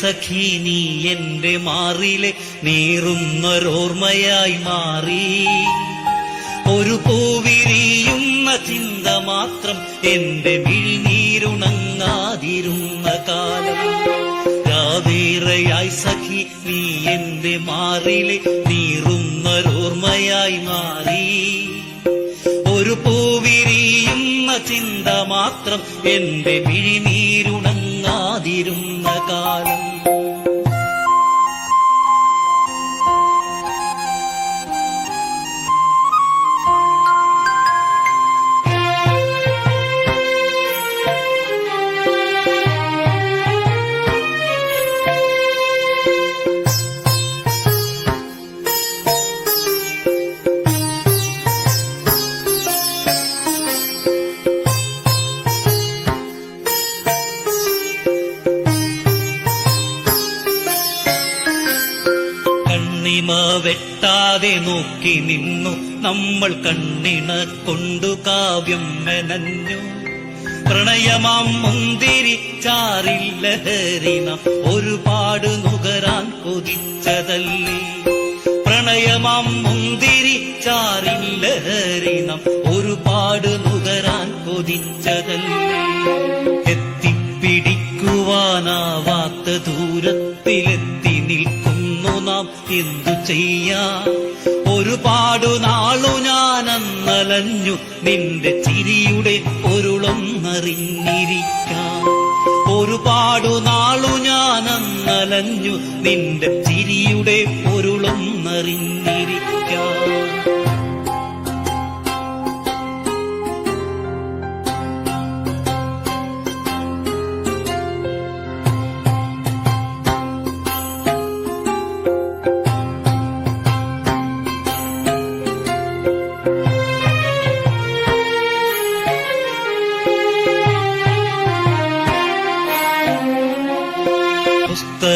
സഖി നീ എന്റെ മാറിലെ നീറുന്നൊരോർമ്മയായി മാറി. ഒരു പൂവിരിയുന്ന ചിന്ത മാത്രം എന്റെ വിഴിനീരുണങ്ങാതിരുന്ന കാലം. രാവേറെയായി സഖി നീ എന്റെ മാറിലെ നീറുന്നൊരോർമ്മയായി മാറി. ഒരു പൂവിരിയുന്ന ചിന്ത മാത്രം എന്റെ മിഴിനീരുണങ്ങാതിരുന്ന കണ്ണിമ വെട്ടാതെ നോക്കി നിന്നു. നമ്മൾ കണ്ണിണ കൊണ്ടു കാവ്യം മെനഞ്ഞു. പ്രണയമാം മുന്തിരി ചാറില്ലഹരിന ഒരുപാട് നുകരാൻ കൊതിച്ചതല്ലേ. പ്രണയമാം മുന്തിരി ചാറില്ലഹരിന ഒരുപാട് നുകരാൻ കൊതിച്ചതല്ലേ നാം എന്തു ചെയ്യാം? ഒരുപാടു നാളു ഞാൻ അന്നലഞ്ഞു നിന്റെ ചിരിയുടെ പൊരുളൊന്നറിഞ്ഞിരിക്കാം ഒരുപാടു നാളു ഞാൻ അന്നലഞ്ഞു നിന്റെ ചിരിയുടെ പൊരുളൊന്നറിഞ്ഞിരിക്കാം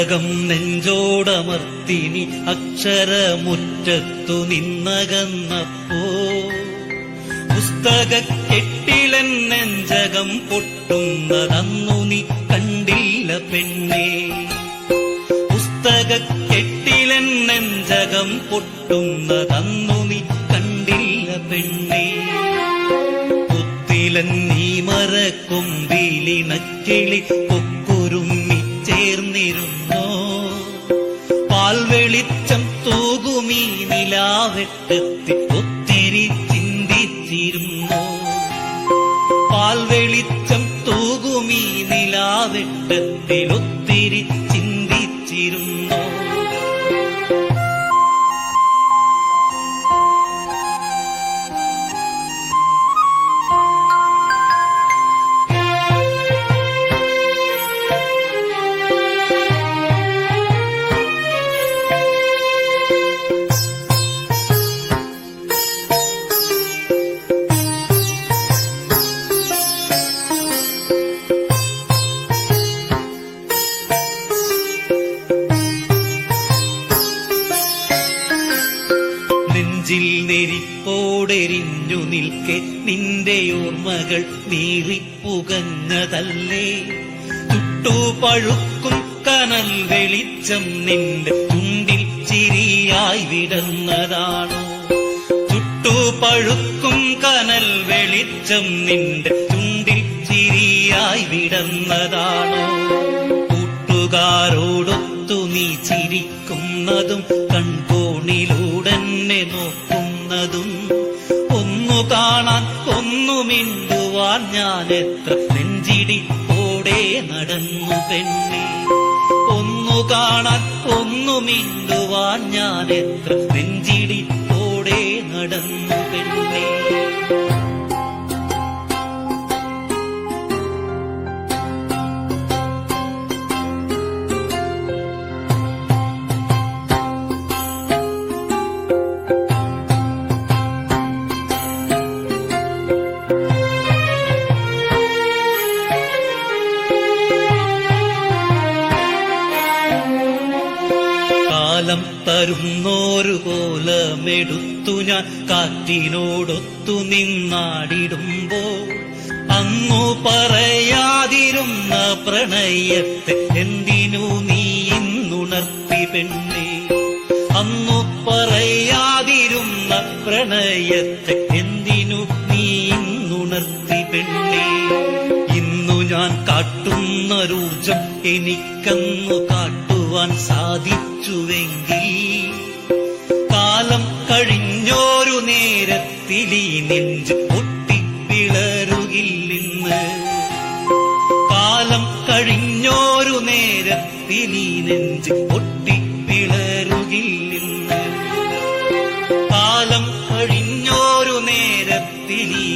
പുസ്തകം നെഞ്ചോടമർത്തിനി അക്ഷരമുറ്റത്തു നിന്നകന്നപ്പോ. പുസ്തക കെട്ടിലൻ നെഞ്ചകം പൊട്ടുന്നതന്നു നീ കണ്ടില്ല പെണ്ണേ. പുസ്തക കെട്ടിലൻ നെഞ്ചകം പൊട്ടുന്നതന്നു നീ കണ്ടില്ല പെണ്ണേ. കുത്തിലൻ നീ മറക്കും കൊക്കുരുമ്മി ചേർന്നിരുന്നോ വെളിച്ചം തൂകുമീ നിലാവെട്ടത്തിൽ ഒത്തിരി ചിന്തിച്ചിരുന്നു. പാൽ വെളിച്ചം തൂകുമീ നിലാവെട്ടത്തിൽ ഒത്തിരി ചിന്തിച്ചിരുന്നോ. നെഞ്ചിൽ നെരിപ്പോടെരിഞ്ഞു നിൽക്കെ നിന്റെ ഓർമ്മകൾ നീറിപ്പുകഞ്ഞതല്ലേ ചുട്ടു പഴുക്കും കനൽ വെളിച്ചം നിന്റെ തുണ്ടിൽ ചിരിയായി വിടുന്നതാണോ ചുട്ടു പഴുക്കും കനൽ വെളിച്ചം നിന്റെ ചുണ്ടിൽ ചിരിയായി വിടുന്നതാണോ കൂട്ടുകാരോടൊത്തു നീ ചിരിക്കുന്നതും നോക്കുന്നതും ഒന്നു കാണാൻ ഒന്നു മിണ്ടുവാൻ ഞാൻ എത്ര നെഞ്ചിടിപ്പോടെ നടന്നു പെണ്ണി. ഒന്നു കാണാൻ ഒന്നു മിണ്ടുവാൻ ഞാൻ എത്ര നെഞ്ചിടിപ്പോടെ കാലം തരുന്നോരു കോലമെടുത്തു ഞാൻ. കാറ്റിനോടൊത്തു നിന്നാടിടുമ്പോൾ അങ്ങു പറയാതിരുന്ന പ്രണയത്തെ എന്തിനു നീ ഇന്നുണർത്തി പെണ്ണേ? അങ്ങു പറയാതിരുന്ന പ്രണയത്തെ എന്തിനു നീ ഇന്നുണർത്തി പെണ്ണേ? ഇന്നു ഞാൻ കാട്ടുന്ന എനിക്കന്നു എനിക്കന്നു മാറ്റുവാൻ സാധിച്ചുവെങ്കിൽ കാലം കഴിഞ്ഞോരു നേരത്തിലീ നെഞ്ചു പൊട്ടിപ്പിളറുകില്ലെന്ന് കാലം കഴിഞ്ഞോരു നേരത്തിലീ നെഞ്ചു പൊട്ടിപ്പിളറുകില്ലെന്ന് കാലം കഴിഞ്ഞോരു നേരത്തിലീ